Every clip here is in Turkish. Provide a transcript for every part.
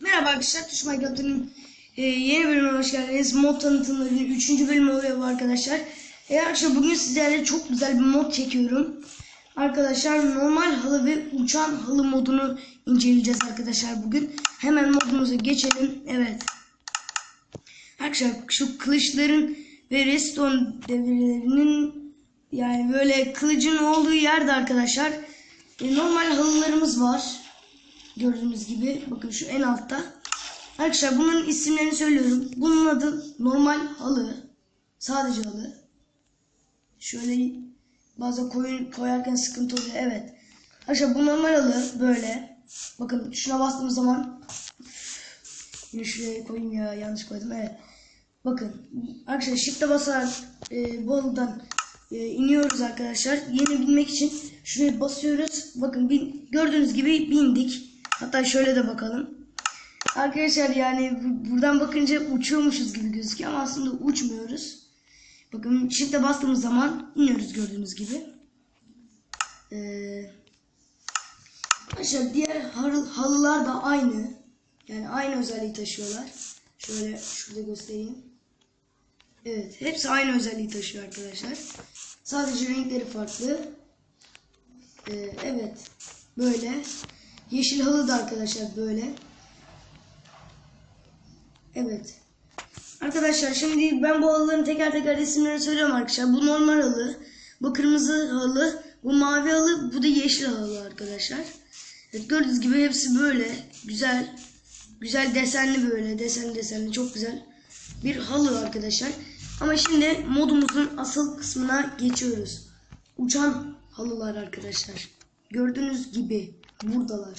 Merhaba arkadaşlar, Tuş Minecraft'ın e, yeni bölümüne hoş geldiniz. Mod tanıtımlarının 3. bölümü oluyor bu arkadaşlar. E, arkadaşlar bugün sizlerle çok güzel bir mod çekiyorum. Arkadaşlar normal halı ve uçan halı modunu inceleyeceğiz arkadaşlar bugün. Hemen modumuza geçelim. Evet. Arkadaşlar şu kılıçların ve redstone devrelerinin yani böyle kılıcın olduğu yerde arkadaşlar e, normal halılarımız var. Gördüğünüz gibi bakın şu en altta. Arkadaşlar bunların isimlerini söylüyorum. Bunun adı normal halı. Sadece halı. Şöyle bazen koyun, koyarken sıkıntı oluyor. Evet. Arkadaşlar bu normal halı böyle. Bakın şuna bastığımız zaman şuraya koyayım ya yanlış koydum. Evet. Bakın arkadaşlar shift'e basarak e, bu halıdan e, iniyoruz arkadaşlar. Yeni binmek için şuraya basıyoruz. Bakın bin, gördüğünüz gibi bindik. Hatta şöyle de bakalım. Arkadaşlar yani bu- buradan bakınca uçuyormuşuz gibi gözüküyor ama aslında uçmuyoruz. Bakın shift'e bastığımız zaman iniyoruz gördüğünüz gibi. Ee, arkadaşlar diğer halı- halılar da aynı. Yani aynı özelliği taşıyorlar. Şöyle şurada göstereyim. Evet, hepsi aynı özelliği taşıyor arkadaşlar. Sadece renkleri farklı. Ee, evet, böyle. Yeşil halı da arkadaşlar böyle. Evet. Arkadaşlar şimdi ben bu halıların teker teker isimlerini söylüyorum arkadaşlar. Bu normal halı, bu kırmızı halı, bu mavi halı, bu da yeşil halı arkadaşlar. Evet, gördüğünüz gibi hepsi böyle güzel, güzel desenli böyle desenli desenli çok güzel bir halı arkadaşlar. Ama şimdi modumuzun asıl kısmına geçiyoruz. Uçan halılar arkadaşlar. Gördüğünüz gibi buradalar.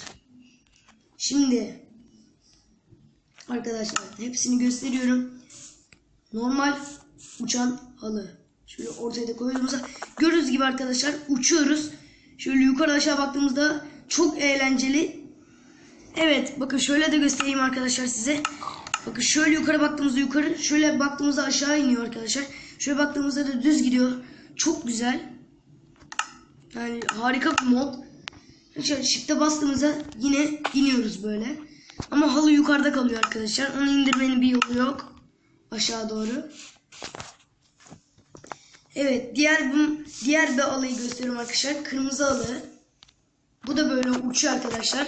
Şimdi arkadaşlar hepsini gösteriyorum. Normal uçan halı. Şöyle ortaya da koyduğumuzda gördüğünüz gibi arkadaşlar uçuyoruz. Şöyle yukarı aşağı baktığımızda çok eğlenceli. Evet bakın şöyle de göstereyim arkadaşlar size. Bakın şöyle yukarı baktığımızda yukarı, şöyle baktığımızda aşağı iniyor arkadaşlar. Şöyle baktığımızda da düz gidiyor. Çok güzel. Yani harika bir mod. Şöyle shift'e bastığımızda yine iniyoruz böyle. Ama halı yukarıda kalıyor arkadaşlar. Onu indirmenin bir yolu yok. Aşağı doğru. Evet, diğer bu diğer bir alıyı gösteriyorum arkadaşlar. Kırmızı alı. Bu da böyle uçuyor arkadaşlar.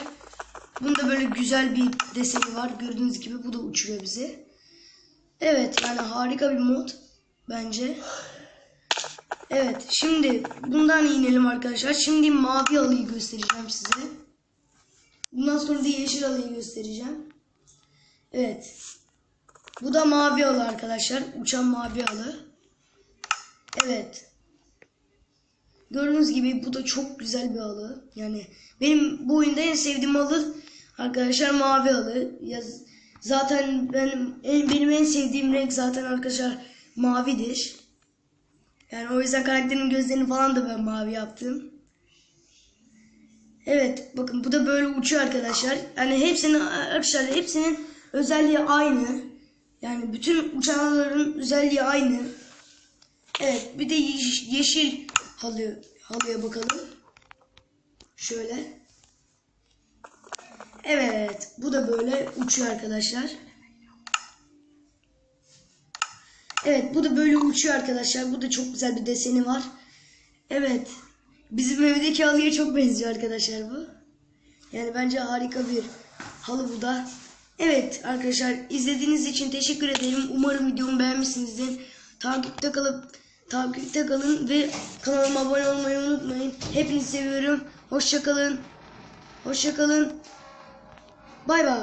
Bunda böyle güzel bir deseni var. Gördüğünüz gibi bu da uçuruyor bizi. Evet, yani harika bir mod bence. Evet, şimdi bundan inelim arkadaşlar. Şimdi mavi alıyı göstereceğim size. Bundan sonra da yeşil alıyı göstereceğim. Evet. Bu da mavi alı arkadaşlar. Uçan mavi alı. Evet. Gördüğünüz gibi bu da çok güzel bir alı. Yani benim bu oyunda en sevdiğim alı arkadaşlar mavi alı. Ya, zaten benim en, benim en sevdiğim renk zaten arkadaşlar mavidir. Yani o yüzden karakterin gözlerini falan da ben mavi yaptım. Evet bakın bu da böyle uçuyor arkadaşlar. Yani hepsinin arkadaşlar hepsinin özelliği aynı. Yani bütün uçanların özelliği aynı. Evet bir de yeş- yeşil halı halıya bakalım. Şöyle. Evet bu da böyle uçuyor arkadaşlar. Evet bu da böyle uçuyor arkadaşlar. Bu da çok güzel bir deseni var. Evet. Bizim evdeki halıya çok benziyor arkadaşlar bu. Yani bence harika bir halı bu da. Evet arkadaşlar izlediğiniz için teşekkür ederim. Umarım videomu beğenmişsinizdir. Takipte kalıp takipte kalın ve kanalıma abone olmayı unutmayın. Hepinizi seviyorum. Hoşça kalın. Hoşça kalın. Bay bay.